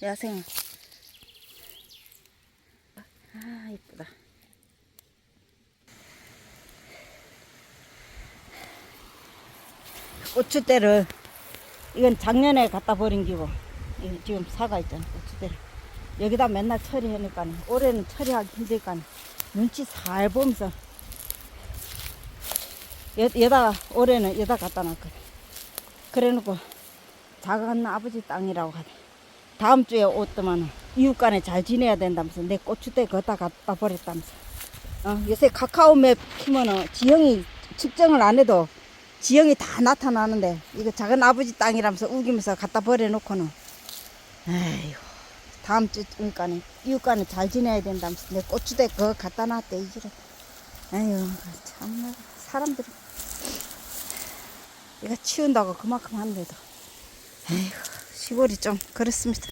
야생. 아, 이쁘다. 고추대를 이건 작년에 갖다 버린 기고 지금 사과 있잖아 고추대를 여기다 맨날 처리하니까 올해는 처리하기 힘들까 눈치 살 보면서 여, 여다가 올해는 여다 갖다 놨거든 그래놓고 작은 아버지 땅이라고 하네 다음 주에 오더만 이웃간에 잘 지내야 된다면서 내 고추대 거다 갖다 버렸다면서. 어, 요새 카카오맵 키면은 지형이 측정을 안 해도 지형이 다 나타나는데 이거 작은 아버지 땅이라면서 우기면서 갖다 버려놓고는. 에이고 다음 주니까는 이웃간에 잘 지내야 된다면서 내 고추대 그거 갖다 놨대 이지를 에휴 참나 사람들이. 이거 치운다고 그만큼 한데도. 에휴 시골이 좀 그렇습니다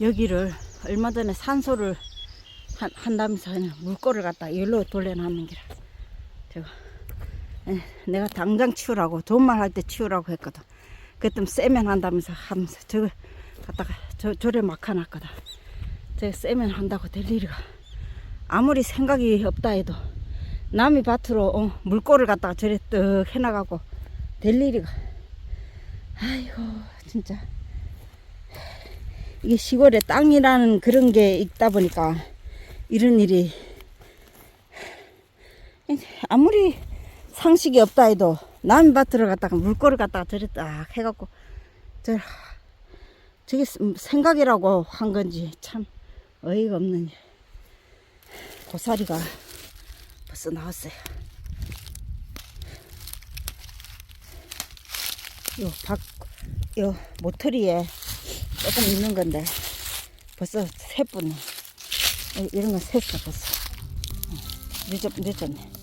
여기를 얼마 전에 산소를 한, 한다면서 그냥 물꼬를 갖다 열로 돌려놨는 기라. 제가 에, 내가 당장 치우라고 돈만 할때 치우라고 했거든. 그때 세면 한다면서 하면서 저거 갖다가 저 저래 막 해놨거든. 저 세면 한다고 될 일이가 아무리 생각이 없다 해도 남이 밭으로 어, 물꼬를 갖다가 저래 떡 해나가고 될 일이가. 아이고 진짜 이게 시골에 땅이라는 그런 게 있다 보니까 이런 일이 아무리 상식이 없다 해도 남의 밭으로 갔다가 물꼬를 저리 딱 해갖고 저 저게 생각이라고 한 건지 참 어이가 없는 일. 고사리가 벌써 나왔어요. 요 박, 요 모터리에 조금 있는 건데 벌써 이- 이런 건 샜어 벌써. 어, 늦었, 늦었네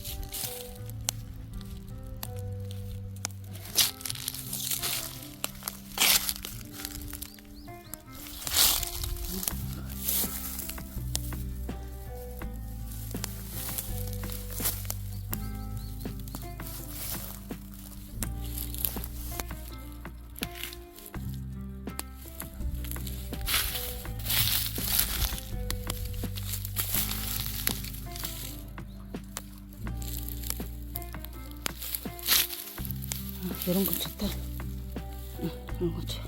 이런 거 좋다. 응, 이런 거 좋아.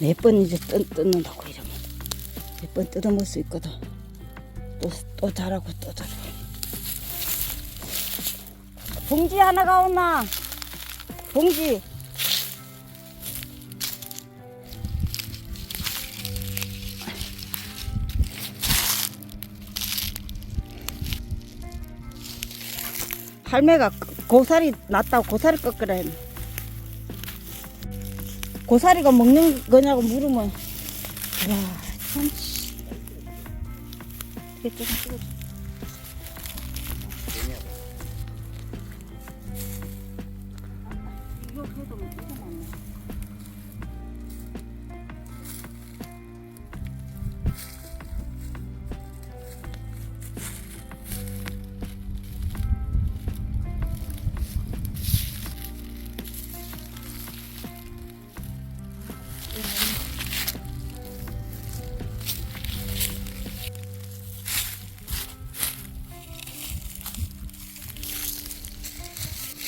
몇번 이제 뜯, 뜯는다고 이러면. 몇 번 뜯어먹을 수 있거든. 또, 또 자라고 또 자라고. 봉지 하나가 오나? 봉지 할매가 고사리 났다고 고사리 했네. 고사리가 먹는 거냐고 물으면, 야, 참, 씨. 이게 좀 찍어줘.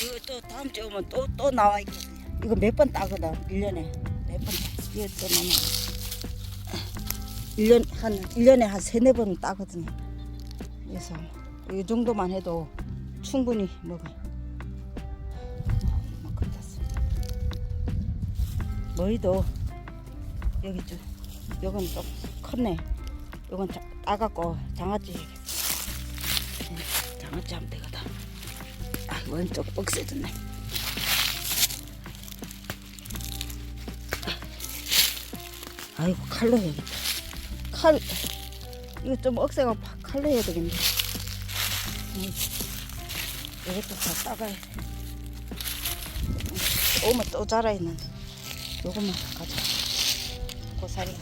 이거 또 다음 주에 오면 또, 또 나와 있거든요. 이거 몇 번 따거든, 1년에. 몇 번, 이거 또 나면. 1년, 한, 1년에 한 세네 번 따거든요. 그래서 이 정도만 해도 충분히 먹어. 이만큼 땄어. 머리도 여기 좀, 요건 좀 컸네. 요건 자, 따갖고 장아찌 네, 장아찌 하면 되거든. 아, 왼쪽 억세졌네. 아이고 칼로 해야겠다. 칼 이거 좀 억세가 파- 칼로 해야 되겠네. 음, 이것도 다 따가야 돼. 오면 또 자라 있는데 요것만 가자. 고사리.